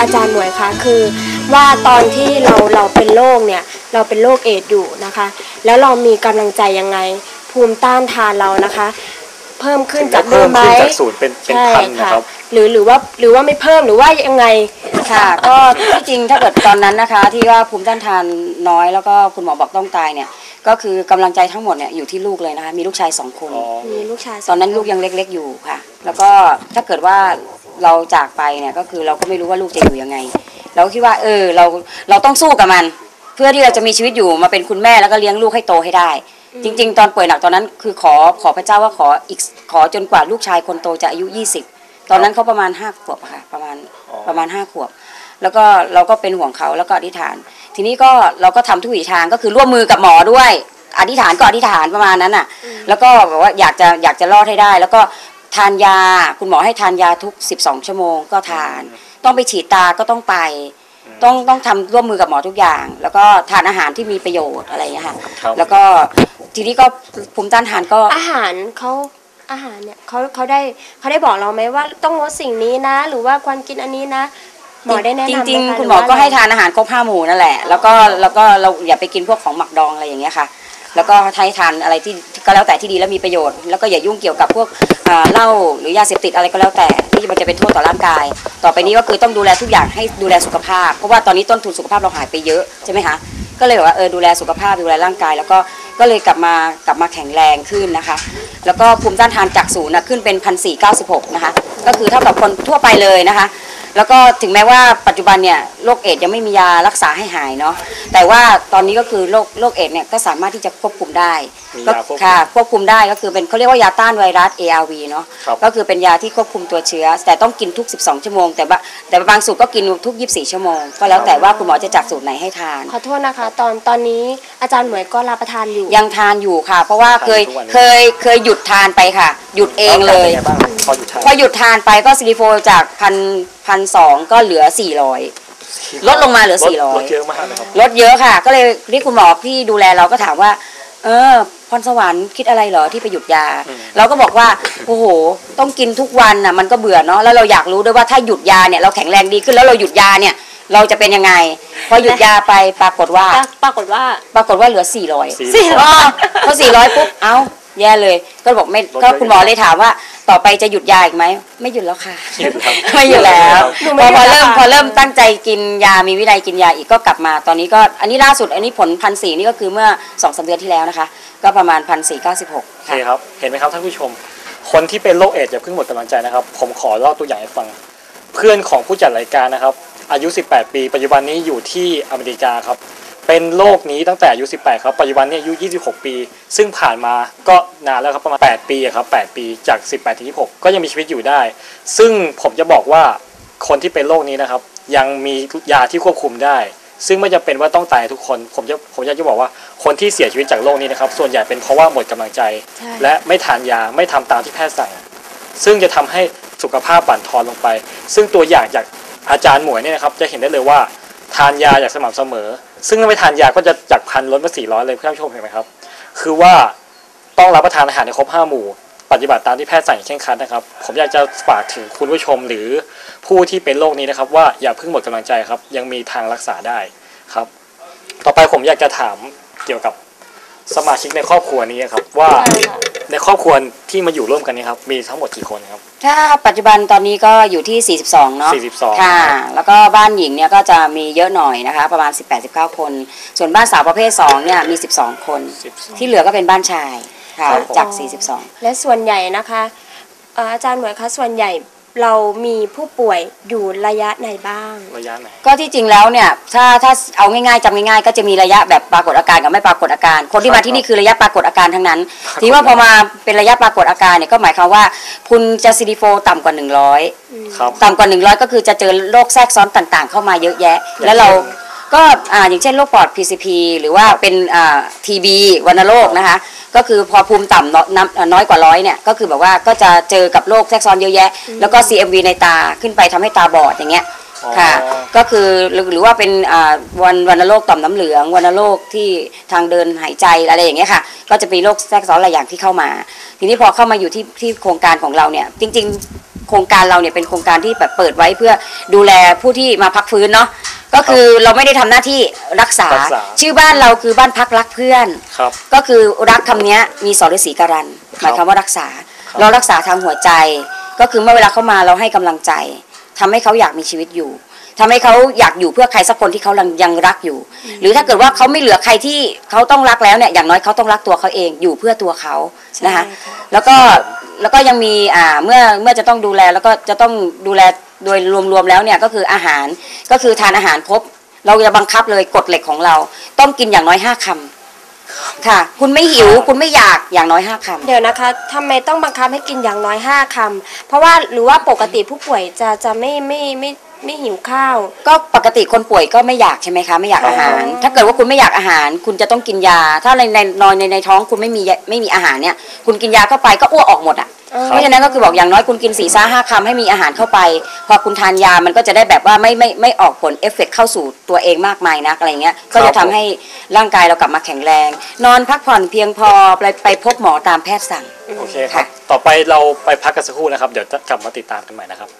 อาจารย์หน่วยคะคือว่าตอนที่เราเราเป็นโรคเนี่ยเราเป็นโรคเอดส์อยู่นะคะ แล้วเรามีกำลังใจยังไง ภูมิต้านทานเรานะคะ เพิ่มขึ้นจากเดิเพิ่มมไหมขึ้นจากศูนย์เป็นเป็นใช่พันนะค่ะครับหรือหรือว่าหรือว่าไม่เพิ่มหรือว่ายังไงค่ะ ก็ที่จริงถ้าเกิดตอนนั้นนะคะ ที่ว่าภูมิต้านทานน้อยแล้วก็คุณหมอบอกต้องตายเนี่ย ก็คือกำลังใจทั้งหมดเนี่ยอยู่ที่ลูกเลยนะคะมีลูกชายสองคนอ๋อมีลูกชายสงตอนนั้นลูกยังเล็ก ๆ อยู่ค่ะ แล้วก็ถ้าเกิดว่า เราจากไปเนี่ยก็คือเราก็ไม่รู้ว่าลูกจะอยู่ยังไง เราก็คิดว่า เออเราเราต้องสู้กับมัน เพื่อที่เราจะมีชีวิตอยู่มาเป็นคุณแม่แล้วก็เลี้ยงลูกให้โตให้ได้ จริง ๆ ตอนป่วยหนักตอนนั้น คือขอขอพระเจ้าว่าขออีกขอจนกว่าลูกชายคนโตจะอายุ 20 ตอนนั้นเขาประมาณห้าขวบอะค่ะประมาณอ๋อประมาณห้าขวบ แล้วก็เราก็เป็นห่วงเขาแล้วก็อธิษฐาน ทีนี้ก็เราก็ทำทุกวิถีทางก็คือร่วมมือกับหมอด้วยอธิษฐานก็อธิษฐานประมาณนั้นอะ แล้วก็แบบว่าอยากจะอยากจะรอดให้ได้ แล้วก็ ทานยาคุณหมอให้ทานยาทุก 12 ชั่วโมงก็ทาน ต้องไปฉีดตาก็ต้องไป ต้องต้องทำร่วมมือกับหมอทุกอย่าง แล้วก็ทานอาหารที่มีประโยชน์อะไรอย่างเงี้ยค่ะครับ แล้วก็ทีนี้ก็ภูมิต้านทานก็ อาหารเขาอาหารเนี่ยเขาเขาได้เขาได้บอกเราไหมว่าต้องงดสิ่งนี้นะ หรือว่าควรกินอันนี้นะหมอได้แนะนำไหมจริงะๆคุณหมอรืว่าก็ให้ะไรทานอาหารครบห้าหมู่นั่นแหละ แล้วก็แล้วก็เราอย่าไปกินพวกของหมักดองอะไรอย่างเงี้ยค่ะ แล้วก็ให้ทานอะไรที่ ก็แล้วแต่ที่ดีและมีประโยชน์ แล้วก็อย่ายุ่งเกี่ยวกับพวกเหล้าหรือยาเสพติดอะไรก็แล้วแต่ที่มันจะเป็นโทษต่อร่างกาย ต่อไปนี้ก็คือต้องดูแลทุกอย่างให้ดูแลสุขภาพ เพราะว่าตอนนี้ต้นทุนสุขภาพเราหายไปเยอะใช่ไหมคะก็เลยว่าเออดูแลสุขภาพดูแลร่างกาย แล้วก็ก็เลยกลับมากลับมาแข็งแรงขึ้นนะคะ แล้วก็ภูมิต้านทานจากศูนย์นะขึ้นเป็นพันสี่เก้าสิบหกนะคะก็คือเท่ากับคนทั่วไปเลยนะคะ แล้วก็ถึงแม้ว่าปัจจุบันเนี่ยโรคเอดส์ยังไม่มียารักษาให้หายเนาะแต่ว่าตอนนี้ก็คือโรคโรคเอดส์เนี่ยก็สามารถที่จะควบคุมได้มีก็ยาควบคุมค่ะควบคุมได้ก็คือเป็นเขาเรียกว่ายาต้านไวรัส ARV เนาะครับ ก็คือเป็นยาที่ควบคุมตัวเชื้อ แต่ต้องกินทุก 12 ชั่วโมง แต่ว่าแต่บางสูตรก็กินทุก 24 ชั่วโมง ก็แล้วแต่ว่าคุณหมอจะจัดสูตรไหนให้ทาน ขอโทษนะคะ ตอนตอนนี้อาจารย์หมวยก็รับประทานอยู่ ยังทานอยู่ค่ะ เพราะว่าเคยทานทุกวันนี้ เคยเคยหยุดทานไปค่ะ หยุดเองเลยแวป็นไงบ้างพ ออยู่ทานพอหยุดทานไปก็ซิลิโฟจากพันพันสองก็เหลือ400ลดลงมาเหลือลด400ลดเยอะมากนะครับลดเยอะค่ะ ก็เลยที่คุณหมอที่ดูแลเราก็ถามว่า เออพรสวรรค์คิดอะไรเหรอที่ไปหยุดยาอืมเราก็บอกว่าโอ้โห ต้องกินทุกวันน่ะมันก็เบื่อเนาะแล้วเราอยากรู้ด้วยว่าถ้าหยุดยาเนี่ยเราแข็งแรงดีขึ้นแล้วเราหยุดยาเนี่ย เราจะเป็นยังไง พอหยุดยาไปปรากฏว่า ปรากฏว่าปรากฏว่าเหลือ400สี่ร้อยพอ400ปุ๊บเอ้า แย่เลย ก็บอกไม่ลดเยอะก็คุณหมอเลยถามว่า ต่อไปจะหยุดยาอีกไหมไม่หยุดแล้วค่ะหยุดครับไม่อยู่แล้วหนูพไม่อได้พอเริ่มค่ะพอเริ่มตั้งใจกินยามีวินัยกินยาอีกก็กลับมาตอนนี้ก็อันนี้ล่าสุดอันนี้ผลพันสี่นี่ก็คือเมื่อสองสามเดือนที่แล้วนะคะ ก็ประมาณพันสี่เก้าสิบหกโอเคครับ เห็นไหมครับท่านผู้ชม คนที่เป็นโรคเอดส์อย่าเพิ่งหมดกำลังใจนะครับ ผมขอเล่าตัวอย่างให้ฟัง เพื่อนของผู้จัดรายการนะครับ อายุ 18 ปี ปัจจุบันนี้อยู่ที่อเมริกาครับ เป็นโรคนี้ตั้งแต่อายุ 18 ครับ ปัจจุบันนี้อายุ 26 ปี ซึ่งผ่านมาก็นานแล้วครับประมาณ 8 ปีอะครับ 8 ปีจาก 18ถึง26 ก็ยังมีชีวิตอยู่ได้ ซึ่งผมจะบอกว่าคนที่เป็นโรคนี้นะครับ ยังมียาที่ควบคุมได้ ซึ่งไม่จำเป็นว่าต้องตายทุกคน ผมจะผมอยากจะบอกว่าคนที่เสียชีวิตจากโรคนี้นะครับ ส่วนใหญ่เป็นเพราะว่าหมดกำลังใจใช่และไม่ทานยาไม่ทำตามที่แพทย์สั่ง ซึ่งจะทำให้สุขภาพบั่นทอนลงไป ซึ่งตัวอย่างจากอาจารย์หมวยเนี่ยนะครับ จะเห็นได้เลยว่าทานยาอย่างสม่ำเสมอ ซึ่งไม่ทานยาก็จะจากพันลดมาสี่ร้อยเลยเพื่อนผู้ชมเห็นไหมครับ คือว่าต้องรับประทานอาหารในครบห้าหมู่ ปฏิบัติตามที่แพทย์สั่งอย่างเคร่งครัดนะครับ ผมอยากจะฝากถึงคุณผู้ชมหรือผู้ที่เป็นโรคนี้นะครับ ว่าอย่าเพิ่งหมดกำลังใจครับ ยังมีทางรักษาได้ครับ ต่อไปผมอยากจะถามเกี่ยวกับสมาชิกในครอบครัวนี้ครับว่า ใช่ค่ะในครอบครัวที่มาอยู่ร่วมกันนี้ครับมีทั้งหมดกี่คนครับ ถ้าปัจจุบันตอนนี้ก็อยู่ที่ 42 เนาะ42ค่ะ แล้วก็บ้านหญิงเนี่ยก็จะมีเยอะหน่อยนะคะ ประมาณ 18-19 คน ส่วนบ้านสาวประเภท 2 เนี่ยมี 12 คน12ที่เหลือก็เป็นบ้านชายค่ะครับผมจาก 42 และส่วนใหญ่นะคะเอ่ออาจารย์หมวยคะส่วนใหญ่ เรามีผู้ป่วยอยู่ระยะไหนบ้าง ระยะไหน ก็ที่จริงแล้วเนี่ยถ้าถ้าเอาง่ายๆจำง่ายๆ ก็จะมีระยะแบบปรากฏอาการกับไม่ปรากฏอาการ คนที่ครัมาบที่นี่คือระยะปรากฏอาการทั้งนั้นปรากฏทีว่าพอมาเป็นระยะปรากฏอาการเนี่ยก็หมายความว่า คุณจะซิลิโฟต่ำกว่า 100ครับต่ำกว่า 100 ก็คือจะเจอโรคแทรกซ้อนต่างๆ เข้ามาเยอะแยะอย่างแล้วเราเช่น ก็อ่าอย่างเช่นโรคปอด PCP หรือว่าเป็นอ่า TB วัณโรคนะคะ ก็คือพอภูมิต่ำน้อยน้ำน้อยกว่าร้อยเนี่ย ก็คือแบบว่าก็จะเจอกับโรคแทรกซ้อนเยอะแยะ แล้วก็ CMV ในตาขึ้นไปทำให้ตาบอดอย่างเงี้ยอ๋อค่ะก็คือหรือหรือว่าเป็นอ่าวันวันโรคต่อมน้ำเหลืองวันโรคที่ทางเดินหายใจอะไรอย่างเงี้ยค่ะ ก็จะมีโรคแทรกซ้อนหลายอย่างที่เข้ามา ทีนี้พอเข้ามาอยู่ที่ที่โครงการของเราเนี่ย จริง ๆ โครงการเราเนี่ยเป็นโครงการที่แบบเปิดไว้เพื่อดูแลผู้ที่มาพักฟื้นเนาะก็คือเราไม่ได้ทำหน้าที่รักษา รักษา ชื่อบ้านเราคือบ้านพักรักเพื่อน ครับ ก็คือรักคำเนี้ยมีสรศรีการันหมายความว่ารักษา ครับ เรารักษาทางหัวใจ ก็คือเมื่อเวลาเขามาเราให้กำลังใจทำให้เขาอยากมีชีวิตอยู่ ทำให้เขาอยากอยู่เพื่อใครสักคนที่เขายังยังรักอยู่ หรือถ้าเกิดว่าเขาไม่เหลือใครที่เขาต้องรักแล้วเนี่ยอย่างน้อยเขาต้องรักตัวเขาเองอยู่เพื่อตัวเขานะคะใช่ค่ะแล้วก็แล้วก็ยังมีอ่าเมื่อเมื่อจะต้องดูแลแล้วก็จะต้องดูแลโดยรวมๆแล้วเนี่ยก็คืออาหารก็คือทานอาหารครบเราจะบังคับเลยกฎเหล็กของเรา ต้องกินอย่างน้อยห้าคำค่ะ คุณไม่หิวคุณไม่อยากอย่างน้อยห้าคำเดี๋ยวนะคะทำไมต้องบังคับให้กินอย่างน้อยห้าคำเพราะว่าหรือว่าปกติผู้ป่วยจะจะไม่ไม่ไม่ ไม่หิวข้าว ก็ปกติคนป่วยก็ไม่อยากใช่ไหมคะ ไม่อยากอาหาร ถ้าเกิดว่าคุณไม่อยากอาหาร คุณจะต้องกินยา ถ้าในในนอนในในท้องคุณไม่มีไม่มีอาหารเนี่ย คุณกินยาเข้าไปก็อ้วกออกหมดอะอ๋อเพราะฉะนั้นก็คือบอกอย่างน้อยคุณกินสี่ซ่าห้าคำให้มีอาหารเข้าไป พอคุณทานยามันก็จะได้แบบว่าไม่ไม่ไม่ออกผลเอฟเฟกเข้าสู่ตัวเองมากมายนักอะไรเงี้ยก็จะทำให้ร่างกายเรากลับมาแข็งแรง นอนพักผ่อนเพียงพอไปไปพบหมอตามแพทย์สั่งโอเคครับค่ะต่อไปเราไปพักกันสักครู่นะครับ เดี๋ยวจะกลับมาติดตามกันใหม่นะครับ